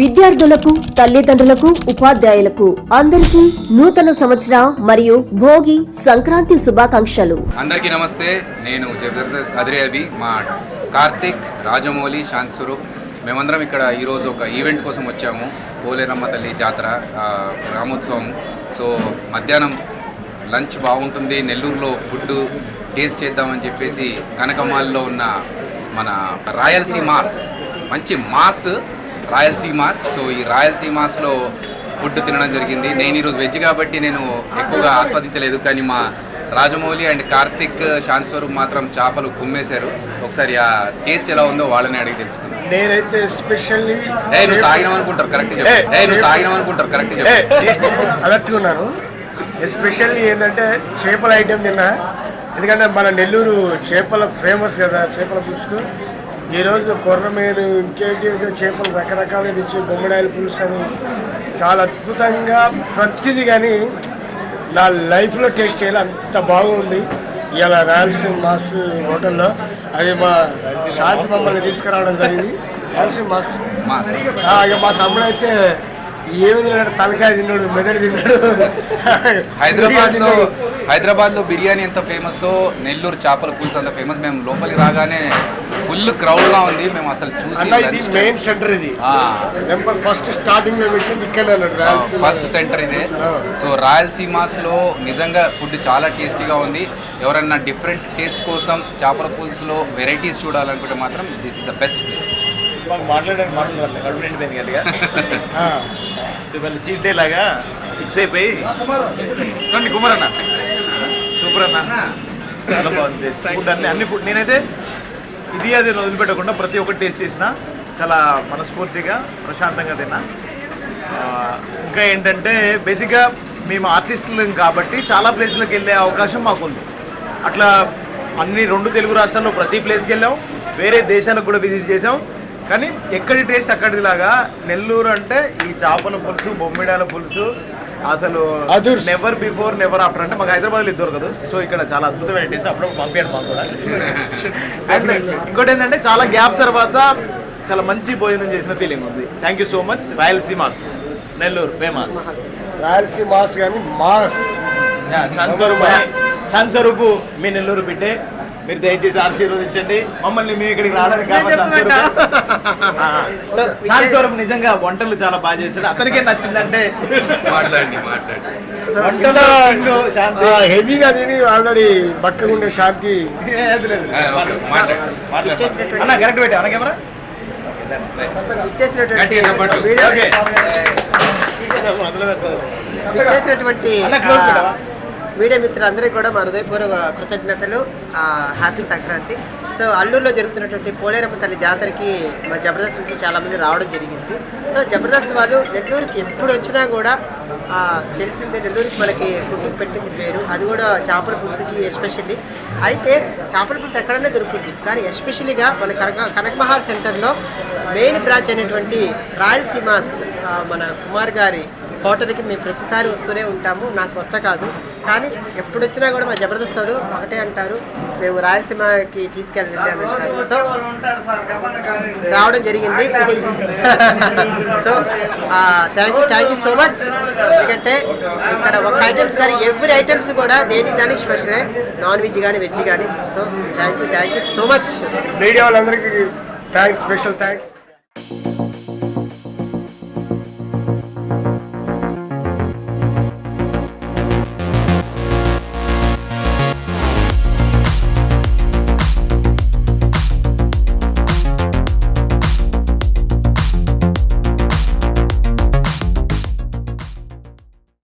విద్యార్థులకు తల్లిదండ్రులకు ఉపాధ్యాయులకు అందరికీ నూతన సంవత్సర మరియు భోగి సంక్రాంతి శుభాకాంక్షలు. అందరికీ నమస్తే నేను జబర్దస్త్ అదిరేబి మా కార్తిక్ రాజమౌళి శాంతి స్వరూప్ మేమందరం ఇక్కడ ఈరోజు ఒక ఈవెంట్ కోసం వచ్చాము పోలేరమ్మ తల్లి జాతర రామోత్సవం గ్రామోత్సవం. సో మధ్యాహ్నం లంచ్ బాగుంటుంది నెల్లూరులో ఫుడ్ టేస్ట్ చేద్దామని చెప్పేసి కనకమాల్లో ఉన్న మన రాయలసీమాస్ మంచి మాస్ రాయలసీమాస్ సో ఈ రాయలసీమాస్లో ఫుడ్ తినడం జరిగింది. నేను ఈరోజు వెజ్ కాబట్టి నేను ఎక్కువగా ఆస్వాదించలేదు కానీ మా రాజమౌళి అండ్ కార్తిక్ శాంతి స్వరూప్ మాత్రం చేపలు కుమ్మేశారు. ఒకసారి ఆ టేస్ట్ ఎలా ఉందో వాళ్ళని అడిగి తెలుసుకుందాం. నేనైతే ఎస్పెషల్లీ ఏ నువ్వు తాగినాం అనుకుంటారు కరెక్ట్ చెప్పు. ఏ నువ్వు తాగినాం అనుకుంటారు కరెక్ట్ చెప్పు. అలర్ట్గా ఉన్నాను. ఎస్పెషల్లీ ఏంటంటే చేపల ఐటెం తిన్నా. ఎందుకంటే మన నెల్లూరు చేపల ఫేమస్ కదా చేపల పులుసు. ఈరోజు కొర్రమీను ఇంకేంటి చేపలు రకరకాలుగా తెచ్చి బొమ్మడాయిల పులుసు అని చాలా అద్భుతంగా ప్రతిదీ కానీ నా లైఫ్లో టేస్ట్ చేయాలి అంత బాగుంది. ఇవాళ రాయలసీమ మాస్ హోటల్లో అది మా శాంతి మమ్మల్ని తీసుకురావడం జరిగింది. రాయలసీమ మాస్. ఇక మా తమ్ముడు అయితే ఏమి తిన్నాడు తలకాయ తిన్నాడు మెదడు తిన్నాడు. హైదరాబాద్లో హైదరాబాద్లో బిర్యానీ ఎంత ఫేమస్ నెల్లూరు చేపల పులుసు అంత ఫేమస్ మేము లోపలికి రాగానే ఫుల్ క్రౌడ్గా ఉంది. మేము అసలు చూసి అన్న ఇది మెయిన్ సెంటర్ ఇది. Temple first starting first center ఇదే. సో రాయలసీమాస్లో నిజంగా ఫుడ్ చాలా టేస్టీగా ఉంది. ఎవరన్నా డిఫరెంట్ టేస్ట్ కోసం చేపల పులుసులో వెరైటీస్ చూడాలనుకుంటే మాత్రం this is the best place మాట్లాడడానికి మాట్లాడాలి కడుపు నిండిపోయింది ఆ, సో మళ్ళీ చీట్ డే లాగా ఫిక్స్ అయిపోయి. రండి కుమార్ అన్న. సూపర్ అన్న. చాలా బాగుంది. ఫుడ్ అన్ని అన్ని ఫుడ్ నేనైతే ఇది అది వదిలిపెట్టకుండా ప్రతి ఒక్కటి టేస్ట్ చేసిన చాలా మనస్ఫూర్తిగా ప్రశాంతంగా తిన్నా. ఇంకా ఏంటంటే బేసిక్గా మేము ఆర్టిస్టులు కాబట్టి చాలా ప్లేస్లకు వెళ్ళే అవకాశం మాకుంది. అట్లా అన్ని రెండు తెలుగు రాష్ట్రాల్లో ప్రతి ప్లేస్కి వెళ్ళాం. వేరే దేశాలకు కూడా విజిట్ చేసాం కానీ ఎక్కడి టేస్ట్ అక్కడిదిలాగా? నెల్లూరు అంటే ఈ చేపల పులుసు బొమ్మిడాల పులుసు అసలు. నెవర్ బిఫోర్ నెవర్ ఆఫ్టర్ అంటే మాకు హైదరాబాద్లో ఇది దొరకదు సో ఇక్కడ చాలా అద్భుతమైన టేస్ట్ అప్పుడు పంపించండి మాకు కూడా. అండ్ ఇంకోటి ఏంటంటే చాలా గ్యాప్ తర్వాత చాలా మంచి భోజనం చేసిన ఫీలింగ్ ఉంది. Thank you so much Rayalaseemas Nellore famous. Rayalaseema mass. కానీ మాస్ సన్స్వరూపు మీ నెల్లూరు బిడ్డే. మీరు దయచేసి ఆశీర్వదించండి. మమ్మల్ని మేము ఇక్కడికి రావడానికి సాన్స్వరూప్ నిజంగా వంటలు చాలా బాగా చేస్తాడు అతనికే నచ్చిందంటే మాట్లాడండి మాట్లాడండి. హెవీగా తిని ఆల్రెడీ బక్కగా ఉండే శాంతి. అన్న కరెక్ట్ పెట్టా అన్న కెమెరా. ఇచ్చేసినటువంటి? మీడియా మిత్రులందరికీ కూడా మా హృదయపూర్వక కృతజ్ఞతలు హ్యాపీ సంక్రాంతి. సో అల్లూరులో జరుగుతున్నటువంటి పోలేరమ్మ తల్లి జాతరకి మా జబర్దస్త్ నుంచి చాలామంది రావడం జరిగింది. సో జబర్దస్త్ వాళ్ళు నెల్లూరుకి ఎప్పుడు వచ్చినా కూడా తెలిసిందే నెల్లూరుకి మనకి ఫుడ్ పెట్టింది పేరు. అది కూడా చేపల పులుసుకి ఎస్పెషల్లీ. అయితే చేపల పులుసు ఎక్కడైనా దొరుకుతుంది. కానీ ఎస్పెషల్లీగా మన కనక కనకమహాల్ సెంటర్లో మెయిన్ బ్రాంచ్ అయినటువంటి రాయలసీమాస్ మన కుమార్ గారి హోటల్కి మేము ప్రతిసారి వస్తూనే ఉంటాము. నాకు కొత్త కాదు. కానీ ఎప్పుడు వచ్చినా కూడా మా జబర్దస్త్ వాళ్ళు ఒకటే అంటారు మేము రాయలసీమకి తీసుకెళ్ళండి అని సో రావడం జరిగింది. So thank you thank you so much. ఎందుకంటే ఇక్కడ ఒక ఐటమ్స్ కానీ ఎవ్రీ ఐటమ్స్ కూడా దేని దానికి స్పెషలే. నాన్ వెజ్ కానీ వెజ్ కానీ. So thank you thank you so much. Media వాళ్ళందరికీ థ్యాంక్స్ స్పెషల్ థ్యాంక్స్